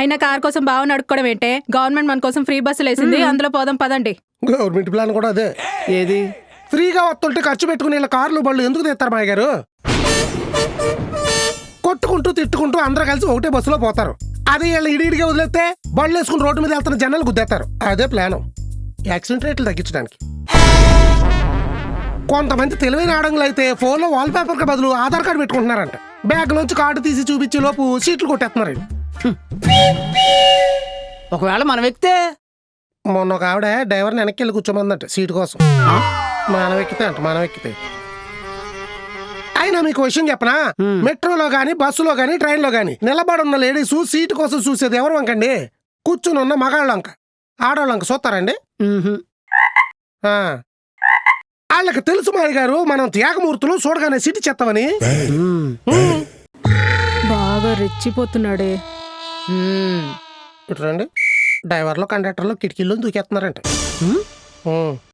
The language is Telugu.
అయినా కార్ కోసం బావని అడుక్కోవడం ఏంటే? గవర్నమెంట్ మన కోసం ఫ్రీ బస్సులు వేసింది అందులో పోదాం పదండి. గవర్నమెంట్ ప్లాన్ కూడా అదే. ఏది? ఫ్రీగా వస్తుంటే ఖర్చు పెట్టుకుని ఇలా కార్లు బళ్ళు ఎందుకు తెస్తారు మాయ గారు? కొట్టుకుంటూ తిట్టుకుంటూ అందరూ కలిసి ఒకటే బస్సులో పోతారు. అదే వీళ్ళు ఇడిడిగా వదిలేస్తే బళ్ళు వేసుకుని రోడ్డు మీద వెళ్తున్న జనాలు గుద్దేస్తారు. అదే ప్లాన్. యాక్సిడెంట్ రేట్లు తగ్గించడానికి. కొంతమంది తెలివైన ఆడంగులు అయితే ఫోన్లో వాల్ పేపర్కి బదులు ఆధార్ కార్డు పెట్టుకుంటున్నారంట. బ్యాగ్ నుంచి కార్డు తీసి చూపించే లోపు సీట్లు కొట్టేస్తున్నారు. ఒకవేళ మనం ఎక్కితే? మొన్న ఒక ఆవిడ డ్రైవర్ని వెనక్కి వెళ్ళి కూర్చోమందంట సీటు కోసం. మనం ఎక్కితే అంట మనం ఎక్కితే. అయినా మీకు విషయం చెప్పనా. మెట్రోలో గానీ బస్సులో గానీ ట్రైన్లో గానీ నిలబడున్న లేడీస్ సీటు కోసం చూసేది ఎవరు వంకండి కూర్చుని ఉన్న మగాళ్ళ వంక ఆడవాళ్ళ వంక చూస్తారండి. వాళ్ళకి తెలుసు మాయ గారు మనం త్యాగమూర్తులు చూడగానే సీటు చెత్తమని. బాగా రెచ్చిపోతున్నాడే. ఇటు రండి. డ్రైవర్లు కండక్టర్లు కిటికీల్లో దూకేస్తున్నారంట.